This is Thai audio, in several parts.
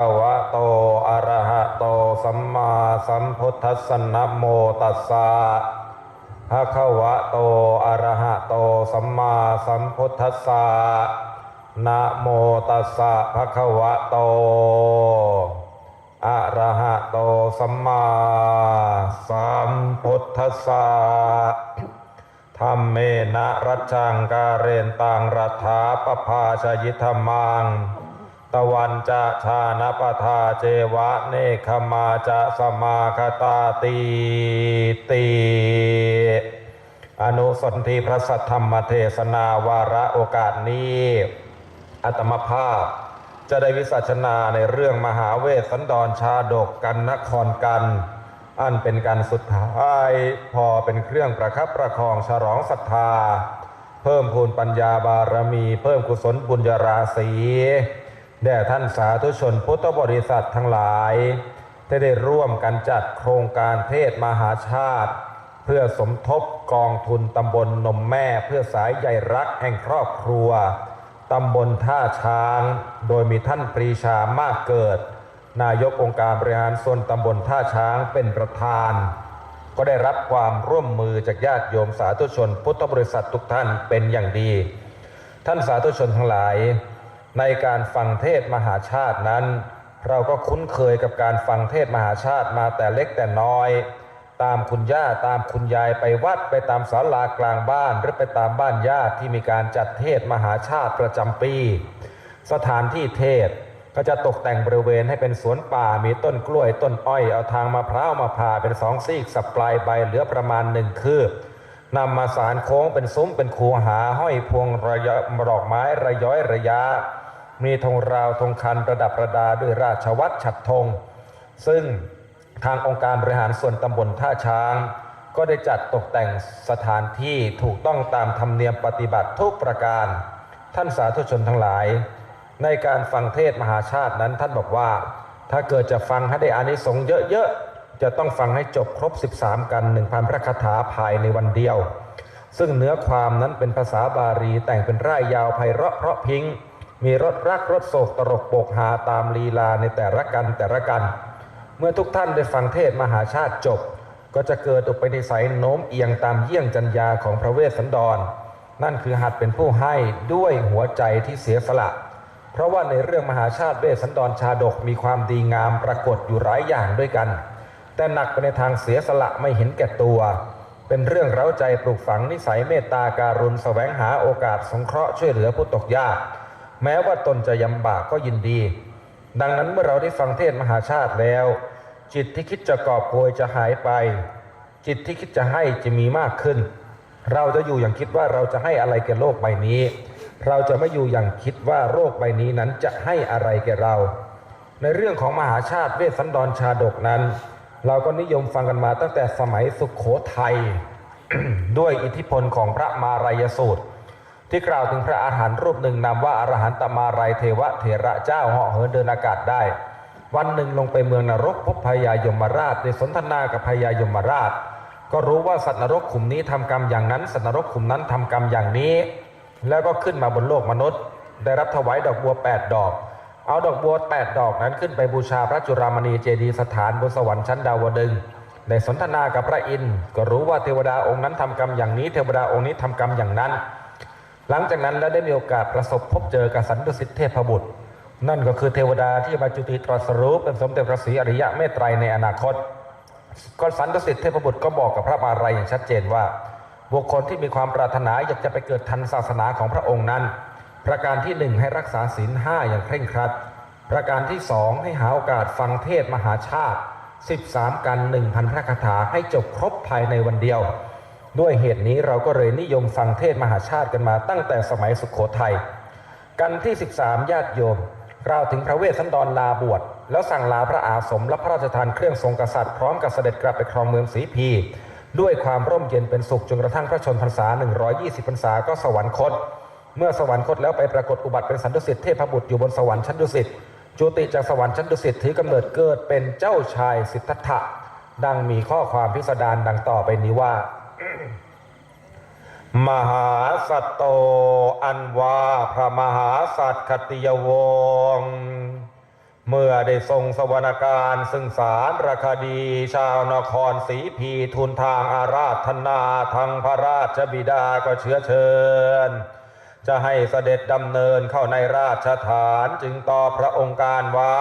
ภะวะโต อะระหะโต สัมมาสัมพุทธัสสะนะโมตัสสะภะคะวะโต อะระหะโต สัมมาสัมพุทธัสสะนะโมตัสสะภะคะวะโต อะระหะโต สัมมาสัมพุทธัสสะธรรมเมนะรัจจังการเรนตังรัฐาปภาชยิธรรมัง ตวันจะชาณปทาเจวะเนคมาจะสมาคตาตีตีอนุสนธิพระสัทธรรมเทศนาวาระโอกาสนี้อัตมภาพจะได้วิสัชนาในเรื่องมหาเวสสันดรชาดกกันนครกัน อันเป็นการสุดท้ายพอเป็นเครื่องประคับประคองฉลองศรัทธา เพิ่มพูนปัญญาบารมี เพิ่มกุศลบุญญาราศี แด่ท่านสาธุชนพุทธบริษัททั้งหลายที่ได้ร่วมกันจัดโครงการเทศมหาชาติ เพื่อสมทบกองทุนตำบลนมแม่เพื่อสายใยรักแห่งครอบครัวตำบลท่าช้าง โดยมีท่านปรีชามากเกิด นายกองค์การบริหารส่วนตำบลท่าช้างเป็นประธาน ก็ได้รับความร่วมมือจากญาติโยมสาธุชน พุทธบริษัททุกท่านเป็นอย่างดี ท่านสาธุชนทั้งหลาย ในการฟังเทศมหาชาตินั้น เราก็คุ้นเคยกับการฟังเทศมหาชาติมาแต่เล็กแต่น้อย ตามคุณย่าตามคุณยายไปวัดไปตามศาลากลางบ้าน หรือไปตามบ้านญาติที่มีการจัดเทศมหาชาติประจำปี สถานที่เทศก็จะตกแต่งบริเวณให้เป็นสวนป่ามีต้นกล้วยต้นอ้อยเอาทางมะพร้าวมาผ่าเป็นสองซีกสับปลายใบเหลือประมาณหนึ่งคืบนำมาสารโค้งเป็นซุ้มเป็นคูหาห้อยพวงระยะดอกไม้ระย้อยระยะ มีธงราวธงคันประดับประดาด้วยราชวัตรฉัดธง ซึ่งทางองค์การบริหารส่วนตำบลท่าช้าง ก็ได้จัดตกแต่งสถานที่ถูกต้องตามธรรมเนียมปฏิบัติทุกประการ ท่านสาธุชนทั้งหลาย ในการฟังเทศมหาชาตินั้นท่านบอกว่า ถ้าเกิดจะฟังให้ได้อานิสงส์เยอะๆ จะต้องฟังให้จบครบ 13 กัน1,000พระคาถาภายในวันเดียว ซึ่งเนื้อความนั้นเป็นภาษาบาลีแต่งเป็นร่ายยาวไพเราะเพราะพริ้ง มีรสรักรสโศกตรกโปกหาตามลีลาในแต่ละกันแต่ละกัน เมื่อทุกท่านได้ฟังเทศมหาชาติจบ ก็จะเกิดอุปนิสัยโน้มเอียงตามเยี่ยงจัญญาของพระเวสสันดร นั่นคือหัดเป็นผู้ให้ด้วยหัวใจที่เสียสละ เพราะว่าในเรื่องมหาชาติเวสสันดรชาดกมีความดีงามปรากฏอยู่หลายอย่างด้วยกัน แต่หนักไปในทางเสียสละไม่เห็นแก่ตัวเป็นเรื่องเร้าใจปลูกฝังนิสัยเมตตาการุณแสวงหาโอกาสสงเคราะห์ช่วยเหลือผู้ตกยาก แม้ว่าตนจะยำบากก็ยินดี ดังนั้นเมื่อเราได้ฟังเทศมหาชาติแล้ว จิตที่คิดจะกอบโกยจะหายไป จิตที่คิดจะให้จะมีมากขึ้น เราจะอยู่อย่างคิดว่าเราจะให้อะไรแก่โลกใบนี้ เราจะไม่อยู่อย่างคิดว่าโรคใบนี้นั้นจะให้อะไรแก่เรา ในเรื่องของมหาชาติเวสสันดรชาดกนั้น เราก็นิยมฟังกันมาตั้งแต่สมัยสุขโขทัยด้วยอิทธิพลของพระมารายสูตร ที่กล่าวถึงพระอาหารรูปหนึ่งนามว่าอรหันตมารัยเทวะเถระเจ้าเหาะเหินเดินอากาศได้ วันหนึ่งลงไปเมืองนรกพบพญายมราชได้สนทนากับพญายมราช ก็รู้ว่าสัตว์นรกขุมนี้ทำกรรมอย่างนั้น สัตว์นรกขุมนั้นทำกรรมอย่างนี้ แล้วก็ขึ้นมาบนโลกมนุษย์ ได้รับถวายดอกบัว 8 ดอก เอาดอกบัว 8 ดอกนั้นขึ้นไปบูชาพระจุรามณีเจดีสถานบนสวรรค์ชั้นดาวดึงส์ได้สนทนากับพระอินทร์ก็รู้ว่าเทวดาองค์นั้นทำกรรมอย่างนี้ เทวดาองค์นี้ทำกรรมอย่างนั้น หลังจากนั้นแล้วได้มีโอกาสประสบพบเจอกับสันตุสิทธิเทพบุตร นั่นก็คือเทวดาที่มาจุติตรัสรู้เป็นสมเด็จพระศรีอริยะเมตไตรในอนาคตก็สันตสิทธิเทพบุตรก็บอกกับพระมารายอย่างชัดเจนว่า บุคคลที่มีความปรารถนาอยากจะไปเกิดทันศาสนาของพระองค์นั้น ประการที่หนึ่งให้รักษาศีลห้าอย่างเคร่งครัด ประการที่สองให้หาโอกาสฟังเทศมหาชาติ 13 กัน 1,000 พระคาถาให้จบครบภายในวันเดียว ด้วยเหตุนี้เราก็เลยนิยมฟังเทศมหาชาติกันมาตั้งแต่สมัยสุขโขทัยกันที่ 13 ญาติโยมกล่าถึงพระเวสสันดรลาบวชแล้วสั่งลาพระอาสมและพระราชทานเครื่องทรงกษัตริย์พร้อมกับเสด็จกลับไปครองเมืองศรีพี ด้วยความร่มเย็นเป็นสุขจนกระทั่งพระชนพรรษา 120 พรรษาก็สวรรคต เมื่อสวรรคตแล้วไปปรากฏอุบัติเป็นสันตุสิทธิเทพบุตรอยู่บนสวรรค์ชั้นดุสิตจุติจากสวรรค์ชั้นดุสิตถือกำเนิดเกิดเป็นเจ้าชายสิทธัตถะดังมีข้อความพิสดารดังต่อไปนี้ว่า มหาสัตโตอันว่าพระมหาสัตคติยวงเมื่อได้ทรงสวรรการซึ่งสารราคดี ชาวนครศรีพีทูลทางอาราธนาทางพระราชบิดาก็เชื้อเชิญ จะให้เสด็จดำเนินเข้าในราชฐานจึงต่อพระองค์การว่า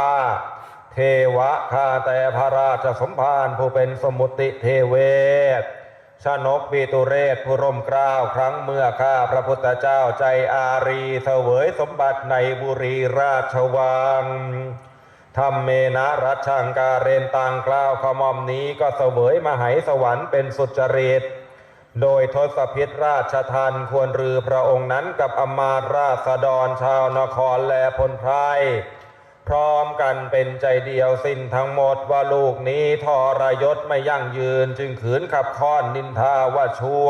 เทวะข้าแต่พระราชสมภารผู้เป็นสมุติเทเวศ ชนกปีตุเรศผู้ร่มกล้าวครั้งเมื่อข้าพระพุทธเจ้าใจอารีเสวยสมบัติในบุรีราชวังทำเมนะรัชชังการเรนต่างกล้าวขมอมนี้ก็เสวยมหายสวรรค์เป็นสุจริต โดยทศพิษราชทันควรรือพระองค์นั้นกับอมาราษฎรชาวนครและพลไพร พร้อมกันเป็นใจเดียวสิ้นทั้งหมดว่าลูกนี้ทรยศไม่ยั่งยืน จึงขืนขับค้อนนินทาว่าชั่ว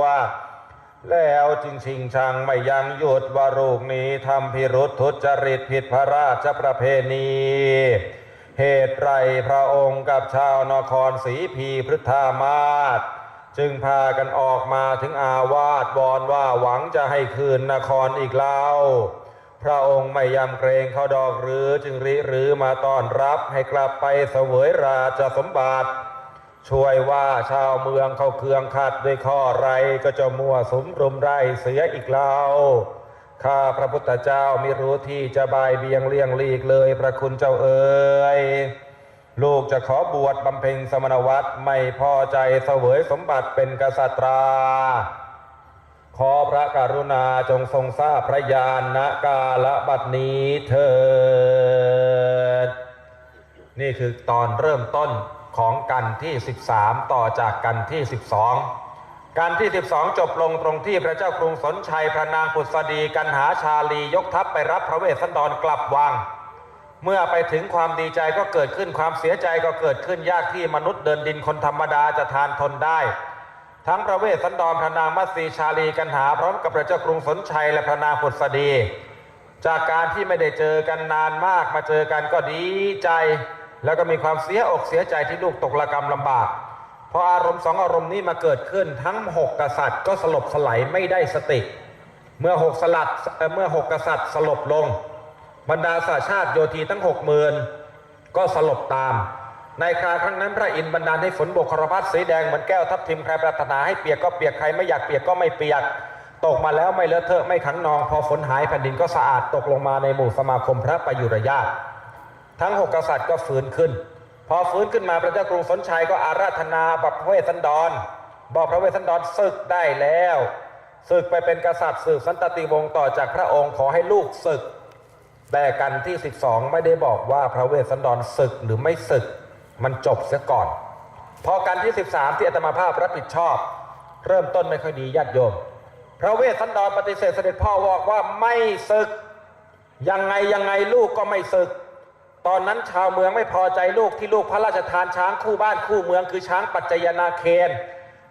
แล้วจึงชิงชังไม่ยังหยุดว่าลูกนี้ทำพิรุษทุจริตผิดพระราชประเพณี เหตุไรพระองค์กับชาวนครศรีพีพฤทธามาศจึงพากันออกมาถึงอาวาสวอนว่าหวังจะให้คืนนครอีกเล่า พระองค์ไม่ยำเกรงเขาดอกหรือจึงริหรือมาต้อนรับให้กลับไปเสวยราชสมบัติ ช่วยว่าชาวเมืองเขาเคืองขัดด้วยข้อไรก็จะมั่วสมรุมไรเสียอีกเล่าข้าพระพุทธเจ้ามิรู้ที่จะบายเบียงเลี่ยงลีกเลยพระคุณเจ้าเอ๋ยลูกจะขอบวชบำเพ็ญสมณวัตรไม่พอใจเสวยสมบัติเป็นกษัตรา ขอพระกรุณาจงทรงทราบพระญาณกาลบัดนี้เถิด นี่คือตอนเริ่มต้นของกันที่ 13 ต่อจากกันที่ 12 กันที่ 12 จบลงตรงที่พระเจ้ากรุงสนชัยพระนางปุษดีกันหาชาลียกทัพไปรับพระเวสสันดรกลับวัง เมื่อไปถึงความดีใจก็เกิดขึ้นความเสียใจก็เกิดขึ้นยากที่มนุษย์เดินดินคนธรรมดาจะทานทนได้ ทั้งพระเวสสันดรพระนางมัตสีชาลีกันหา พร้อมกับพระเจ้ากรุงสนชัยและพระนางปุษดี จากการที่ไม่ได้เจอกันนานมากมาเจอกันก็ดีใจ แล้วก็มีความเสียอกเสียใจที่ลูกตกระกรรมลำบากพออารมณ์สองอารมณ์นี้มาเกิดขึ้นทั้งหกกษัตริย์ก็สลบสลายไม่ได้สติ เมื่อหกสลัดเเมื่อหกกษัตริย์สลบลง บรรดาสาชาติโยธีทั้งหกหมื่นก็สลบตาม ในคราครั้งนั้นพระอินทร์บันดาลให้ฝนบกครพัดสีแดงเหมือนแก้วทับทิมใครปรารถนาให้เปียกก็เปียกใครไม่อยากเปียกก็ไม่เปียก ตกมาแล้วไม่เลอะเทอะไม่ขังนอง พอฝนหายแผ่นดินก็สะอาดตกลงมาในหมู่สมาคมพระประยุรญาตทั้งหกกษัตริย์ก็ฟื้นขึ้น พอฟื้นขึ้นมาพระเจ้ากรุงสนชัยก็อาราธนาบัพระเวสสันดร บอกพระเวสสันดรศึกได้แล้วศึกไปเป็นกษัตริย์สืบสันตติวงศ์ต่อจากพระองค์ขอให้ลูกศึก แต่กันที่ 12 ไม่ได้บอกว่าพระเวสสันดรศึกหรือไม่ศึก มันจบเสียก่อน พอกันที่ 13 ที่อาตมาภาพรับผิดชอบ เริ่มต้นไม่ค่อยดีญาติโยม พระเวสสันดรปฏิเสธเสด็จพ่อบอกว่าไม่ศึก ยังไงยังไงลูกก็ไม่ศึก ตอนนั้นชาวเมืองไม่พอใจลูกที่ลูกพระราชทานช้างคู่บ้านคู่เมืองคือช้างปัจจยนาเคน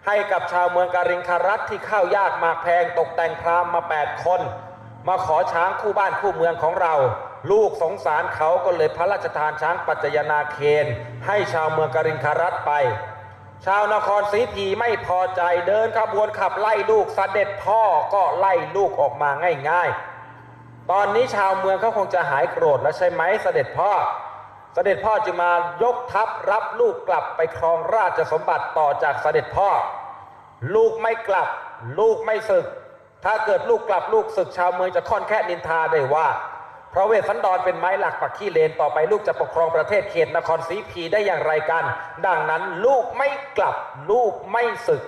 ให้กับชาวเมืองการิงคารัตที่ข้าวยากมากแพงตกแต่งพรามมา 8 คน มาขอช้างคู่บ้านคู่เมืองของเรา ลูกสงสารเขาก็เลยพระราชทานช้างปัจจยนาเคน ให้ชาวเมืองกริงคารัตไป ชาวนครศรีพีไม่พอใจเดินขบวนขับไล่ลูกเสด็จพ่อก็ไล่ลูกออกมาง่ายๆ ตอนนี้ชาวเมืองเขาคงจะหายโกรธแล้วใช่ไหมเสด็จพ่อเสด็จพ่อจึงมายกทัพรับลูกกลับไปครองราชสมบัติต่อจากเสด็จพ่อ ลูกไม่กลับ ลูกไม่ศึก ถ้าเกิดลูกกลับลูกศึกชาวเมืองจะค่อนแค่นินทาได้ว่า พระเวสสันดรเป็นไม้หลักปักขี้เลนต่อไปลูกจะปกครองประเทศเขตนครศรีพีได้อย่างไรกัน ดังนั้นลูกไม่กลับลูกไม่ศึก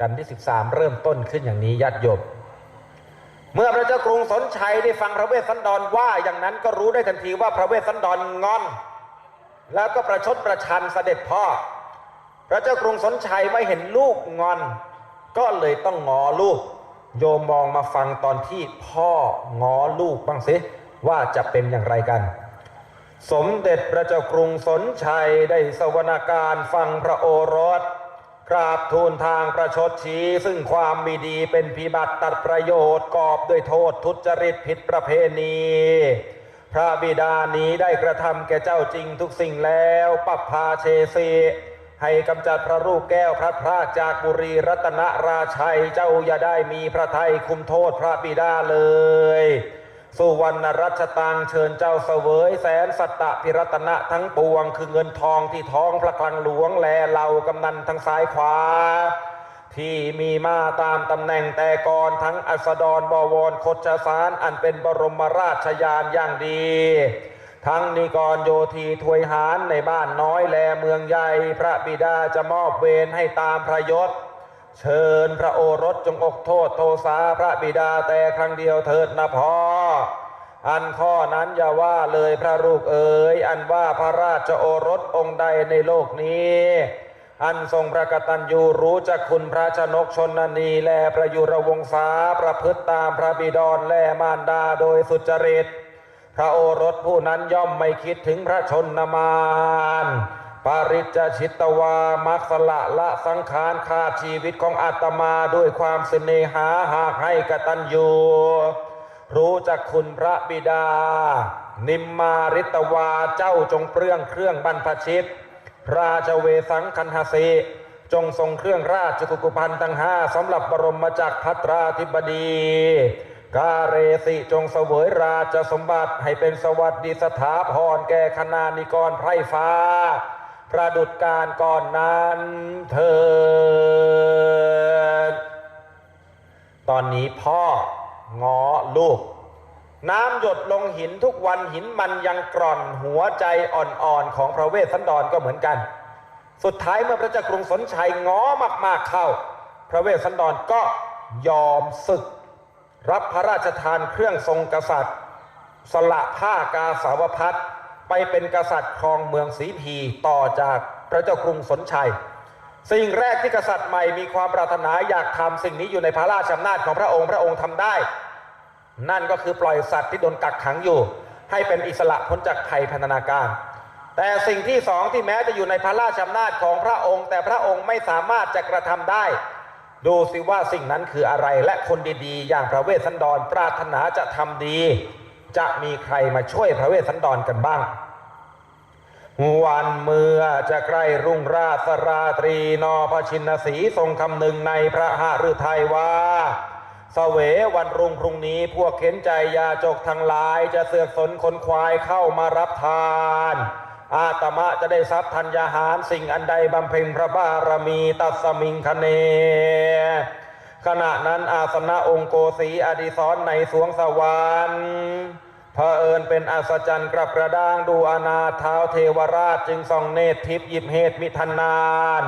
กันที่ 13 เริ่มต้นขึ้นอย่างนี้ญาติโยมเมื่อพระเจ้ากรุงสนชัยได้ฟังพระเวสสันดรว่าอย่างนั้นก็รู้ได้ทันทีว่าพระเวสสันดรงอน แล้วก็ประชดประชันเสด็จพ่อ พระเจ้ากรุงสนชัยไม่เห็นลูกงอน ก็เลยต้องงอลูก โยมมองมาฟังตอนที่พ่องอลูกบ้างสิว่าจะเป็นอย่างไรกัน สมเด็จพระเจ้ากรุงสนชัยได้สวนาการฟังพระโอรสกราบทูลทางประชดชี้ ซึ่งความมีดีเป็นพิบัติตัดประโยชน์กอบด้วยโทษทุจริตผิดประเพณี พระบิดานี้ได้กระทำแก่เจ้าจริงทุกสิ่งแล้วปัปพาเชสี ให้กำจัดพระรูปแก้วพระพราจากบุรีรัตนราชัยเจ้าอย่าได้มีพระไทยคุมโทษพระบิดาเลย สุวรรณรัชตังเชิญเจ้าเสวยแสนสัตตพิรัตนะทั้งปวง คือเงินทองที่ท้องพระคลังหลวงแลเหล่ากำนันทั้งซ้ายขวา ที่มีมาตามตำแหน่งแต่ก่อนทั้งอัสดรบวรคชสารอันเป็นบรมราชยานอย่างดี ทั้งนิกรโยธีถวยหารในบ้านน้อยแลเมืองใหญ่พระบิดาจะมอบเวรให้ตามพระยศ เชิญพระโอรสจงอกโทษโทสาพระบิดาแต่ครั้งเดียวเถิดนะพ่ออันข้อนั้นอย่าว่าเลยพระลูกเอ๋ยอันว่าพระราชโอรสองค์ใดในโลกนี้ อันทรงพระกตัญญูรู้จักคุณพระชนกชนนีแลประยุรวงศาประพฤติตามพระบิดรและมารดาโดยสุจริต พระโอรสผู้นั้นย่อมไม่คิดถึงพระชนมานปาริจชิตวามักสละละสังขารขาดชีวิตของอาตมาด้วยความเสน่หาหากให้กตัญญูรู้จักคุณพระบิดา นิมมาริตวาเจ้าจงเปลื้องเครื่องบรรพชิต ราชเวสังคันหสีจงทรงเครื่องราชกุกุพันธ์ทั้งห้าสำหรับบรมจักรพัตราธิบดี กาเรสิจงเสวยราชสมบัติให้เป็นสวัสดิสถาพรแก่คณานิกรไพรฟ้า ประดุจการก่อนนั้นเถิดตอนนี้พ่อง้อลูก น้ำหยดลงหินทุกวันหินมันยังกร่อนหัวใจอ่อนๆ ของพระเวสสันดรก็เหมือนกัน สุดท้ายเมื่อพระเจ้ากรุงสนชัยง้อมากๆเข้า พระเวสสันดรก็ยอมศึก รับพระราชทานเครื่องทรงกษัตริย์ สละผ้ากาสาวพัดไปเป็นกษัตริย์ครองเมืองศรีพีต่อจากพระเจ้ากรุงสนชัย สิ่งแรกที่กษัตริย์ใหม่มีความปรารถนาอยากทำสิ่งนี้อยู่ในพระราชอำนาจของพระองค์พระองค์ทำได้ นั่นก็คือปล่อยสัตว์ที่โดนกักขังอยู่ ให้เป็นอิสระพ้นจากภัยพันธนาการ แต่สิ่งที่สองที่แม้จะอยู่ในพระราชอำนาจของพระองค์ แต่พระองค์ไม่สามารถจะกระทำได้ ดูสิว่าสิ่งนั้นคืออะไรและคนดีๆ อย่างพระเวสสันดรปรารถนาจะทำดี จะมีใครมาช่วยพระเวสสันดรกันบ้าง วันเมื่อจะใกล้รุ่งราชราตรีนอพชินสีทรงคำหนึ่งในพระหฤทัยว่าเสววันรุ่งพรุ่งนี้พวกเข็นใจยาจกทั้งหลายจะเสือกสนคนควายเข้ามารับทาน อาตมะจะได้ทรัพย์ธัญญาหาร สิ่งอันใดบำเพ็ญพระบารมีตัสมิงคเน ขณะนั้นอาสนะองค์โกสีอดิศรในสวงสวรรค์พระเอิญเป็นอัศจรรย์กระกระด้างดูอนาถเท้าเทวราชจึงส่องเนตรทิพย์หยิบเหตุมิทันนาน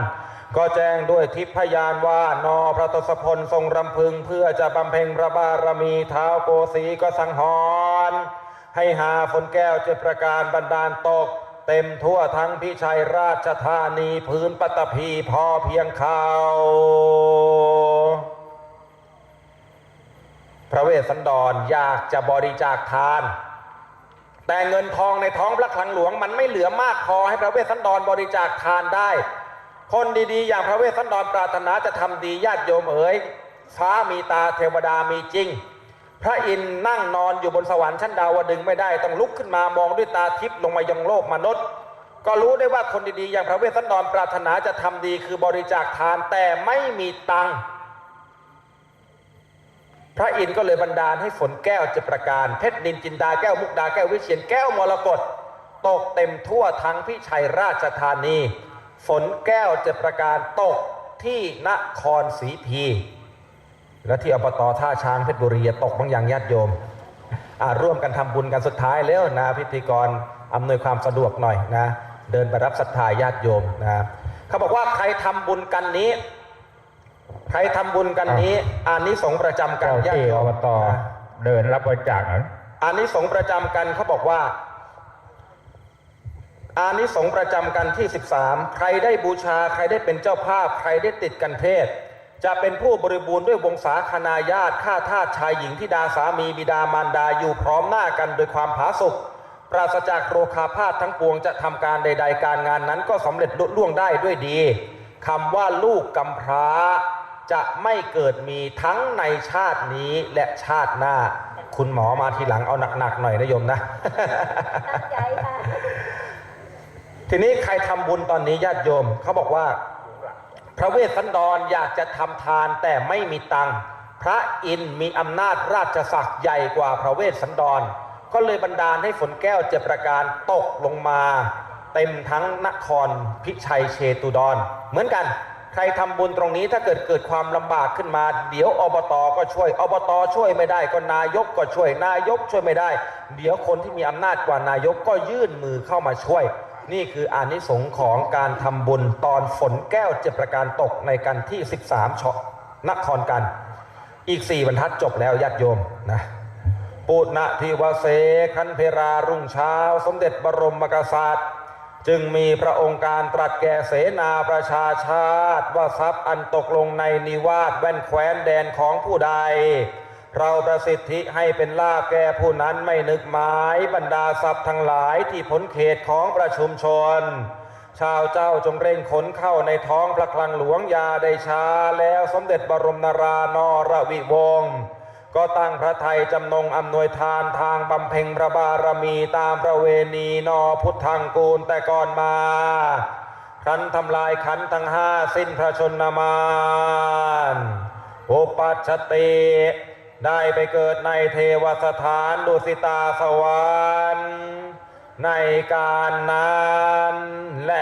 ก็แจ้งด้วยทิพพยานว่านอพระทศพลทรงรำพึงเพื่อจะบำเพ็ญพระบารมีเท้าโกสีก็สังหรณ์ให้หาฝนแก้วเจ็ดประการบันดาลตก เต็มทั่วทั้งพิชัยราชธานีพื้นปัตตภีพอเพียงเขาวพระเวสสันดรอยากจะบริจาคทาน แต่เงินทองในท้องพระคลังหลวงมันไม่เหลือมากพอให้พระเวสสันดรบริจาคทานได้ คนดีๆ อย่างพระเวสสันดรปรารถนาจะทำดีญาติโยมเอ๋ยฟ้ามีตาเทวดามีจริง พระอินทร์นั่งนอนอยู่บนสวรรค์ชั้นดาวดึงไม่ได้ต้องลุกขึ้นมามองด้วยตาทิพย์ลงมายังโลกมนุษย์ ก็รู้ได้ว่าคนดีๆ อย่างพระเวสสันดรปรารถนาจะทำดีคือบริจาคทานแต่ไม่มีตังค์พระอินทร์ก็เลยบันดาลให้ฝนแก้วเจดประการเพชรนินจินดาแก้วมุกดาแก้ววิเชียนแก้วมรกตตกเต็มทั่วทั้งพิชัยราชธานี ฝนแก้วเจดประการตกที่นครศรีพี และที่อบตท่าช้างเพชรบุรีตกบางอย่างญาติโยมอ่าร่วมกันทำบุญกันสุดท้ายแล้วนะพิธีกรอำนวยความสะดวกหน่อยนะเดินไปรับศรัทธาญาติโยมนะเขาบอกว่าใครทำบุญกันนี้ ใครทำบุญกันนี้อานิสงส์ประจำกันเจ้าญาติที่โยอมบตเดินรับบริจาคนั้นอานิสงส์ประจำกันเขาบอกว่าอานิสงส์ประจำกันที่ 13 ใครได้บูชา ใครได้เป็นเจ้าภาพ ใครได้ติดกันเพศ จะเป็นผู้บริบูรณ์ด้วยวงศาคณาญาติข้าทาสชายหญิงที่ดาสามีบิดามารดาอยู่พร้อมหน้ากันโดยความผาสุกปราศจากโรคาพาธทั้งปวงจะทำการใด ๆ การงานนั้นก็สำเร็จลุล่วงได้ด้วยดีคำว่าลูกกำพร้า จะไม่เกิดมีทั้งในชาตินี้และชาติหน้า คุณหมอมาทีหลังเอาหนักๆหน่อยนะโยมนะตั้งใจค่ะทีนี้ใครทำบุญตอนนี้ญาติโยมเขาบอกว่า พระเวสสันดรอยากจะทำทานแต่ไม่มีตังพระอินมีอำนาจราชศักดิ์ใหญ่กว่าพระเวสสันดร ก็เลยบันดาลให้ฝนแก้วเจ็ดประการตกลงมา เต็มทั้งนครพิชัยเชตุดร เหมือนกัน ใครทำบุญตรงนี้ถ้าเกิดเกิดความลำบากขึ้นมา เดี๋ยวอบตก็ช่วยอบตช่วยไม่ได้ ก็นายกก็ช่วยนายกช่วยไม่ได้ เดี๋ยวคนที่มีอำนาจกว่านายกก็ยื่นมือเข้ามาช่วย นี่คืออานิสงส์ของการทำบุญตอนฝนแก้วเจ็ดประการตกในกันที่ 13ชนครกัน อีกสี่บรรทัดจบแล้วญาติโยมนะปุณทิวเสคันเพรารุ่งเช้า สมเด็จบรมกษัตริย์ จึงมีพระองค์การตรัสแก่เสนาประชาชาติ ว่าทรัพย์อันตกลงในนิวาสแว่นแคว้นแดนของผู้ใด เราประสิทธิให้เป็นลาภแก่ผู้นั้นไม่นึกหมายบรรดาทรัพย์ทั้งหลายที่พ้นเขตของประชุมชน ชาวเจ้าจงเร่งขนเข้าในท้องพระคลังหลวงยาได้ช้าแล้วสมเด็จบรมนารานรวิวงศ์ก็ตั้งพระไทยจำนงอำนวยทานทางบำเพ็ญพระบารมีตามประเวณีนอพุทธังกูลแต่ก่อนมา ครั้นทำลายขันทั้งห้าสิ้นพระชนมานโอปัชชติ ได้ไปเกิดในเทวสถานดุสิตาสวรรค์ในการนั้นแล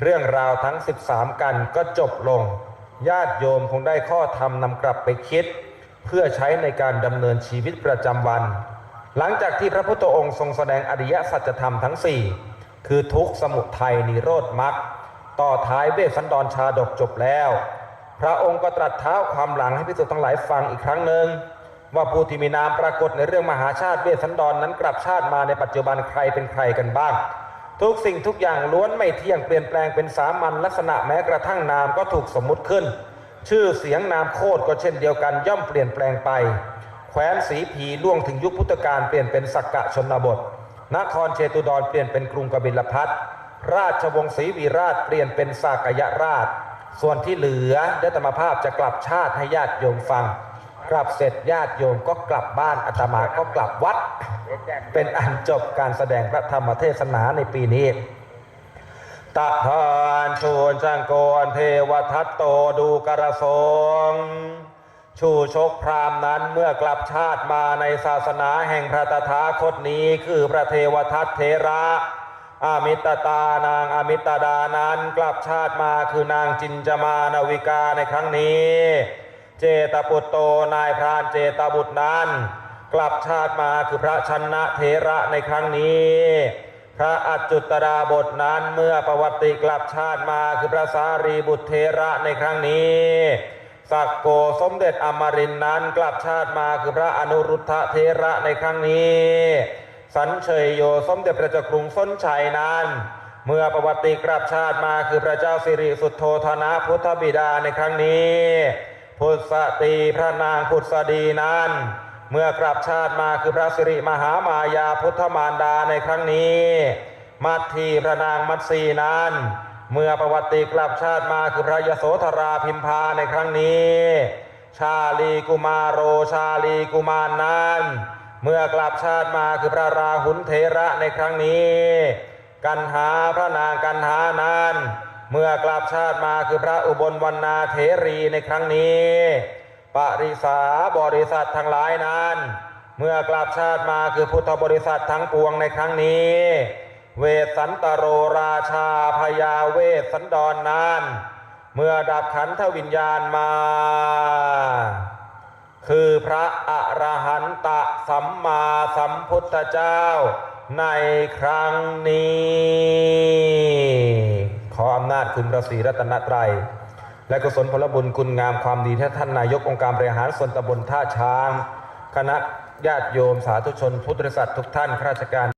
เรื่องราวทั้ง 13 กันก็จบลง ญาติโยมคงได้ข้อธรรมนำกลับไปคิด เพื่อใช้ในการดำเนินชีวิตประจำวัน หลังจากที่พระพุทธองค์ทรงแสดงอริยสัจธรรมทั้ง 4 คือทุกขสมุทัยนิโรธมรรคต่อท้ายเวสสันดรชาดกจบแล้ว พระองค์ก็ตรัสเท้าความหลังให้พิสุทธ์ทั้งหลายฟังอีกครั้งหนึ่งว่าผู้ที่มีนามปรากฏในเรื่องมหาชาติเวสันดรนนั้นกลับชาติมาในปัจจุบันใครเป็นใครกันบ้าง ทุกสิ่งทุกอย่างล้วนไม่เที่ยงเปลี่ยนแปลงเป็นสามัญลักษณะแม้กระทั่งนามก็ถูกสมมุติขึ้น ชื่อเสียงนามโคตรก็เช่นเดียวกันย่อมเปลี่ยนแปลงไป แคว้นสีผีล่วงถึงยุคพุทธกาลเปลี่ยนเป็นสักกะชนบท นครเชตุดรเปลี่ยนเป็นกรุงกบิลพัทราชวงศ์ศรีวีราชเปลี่ยนเป็นสากยราช ส่วนที่เหลือเดชธรรมภาพจะกลับชาติให้ญาติโยมฟัง กลับเสร็จญาติโยมก็กลับบ้านอาตมาก็กลับวัด เป็นอันจบการแสดงพระธรรมเทศนาในปีนี้ตะทานชวนจังโกนเทวทัตโตดูกระสงชูชกพรามนั้นเมื่อกลับชาติมาในศาสนาแห่งพระตถาคตนี้คือพระเทวทัตเทระ อามิตตานางอามิตดานั้นกลับชาติมาคือนางจินจามานวิกาในครั้งนี้ เจตปุตโตนายพรานเจตบุตรนั้น กลับชาติมาคือพระชนะเทระในครั้งนี้ พระอัจจุตราบทนั้นเมื่อประวัติกลับชาติมาคือพระสารีบุตรเทระในครั้งนี้สักโกสมเด็จอมรินนั้นกลับชาติมาคือพระอนุรุทธเทระในครั้งนี้ สันเชยโยสมเด็จพระเจ้ากรุงส้นชัยนันเมื่อประวัติกลับชาติมาคือพระเจ้าสิริสุทโธธนะพุทธบิดาในครั้งนี้ พุทธตีพระนางพุทธดีนั้น เมื่อกลับชาติมาคือพระสิริมหามายาพุทธมารดาในครั้งนี้ มัททีพระนางมัตสีนั้น เมื่อประวัติกลับชาติมาคือพระยโสธราพิมพาในครั้งนี้ ชาลีกุมารโรชาลีกุมารนั้น เมื่อกลับชาติมาคือพระราหุลเทระในครั้งนี้ กันหาพระนางกันหานั้นเมื่อกลับชาติมาคือพระอุบลวรรณาเถรีในครั้งนี้ปริสาบริษัททั้งหลายนั้น เมื่อกลับชาติมาคือพุทธบริษัททั้งปวงในครั้งนี้ เวสสันตโรราชาพยาเวสสันดรนนั้น เมื่อดับขันธวิญญาณมา คือพระอรหันตสัมมาสัมพุทธเจ้า ในครั้งนี้ ขออำนาจคุณพระศรีรัตนตรัย และกุศลผลบุญคุณงามความดีที่ท่านนายกองค์การบริหารส่วนตำบลท่าช้าง คณะญาติโยมสาธุชนพุทธบริษัททุกท่านข้าราชการ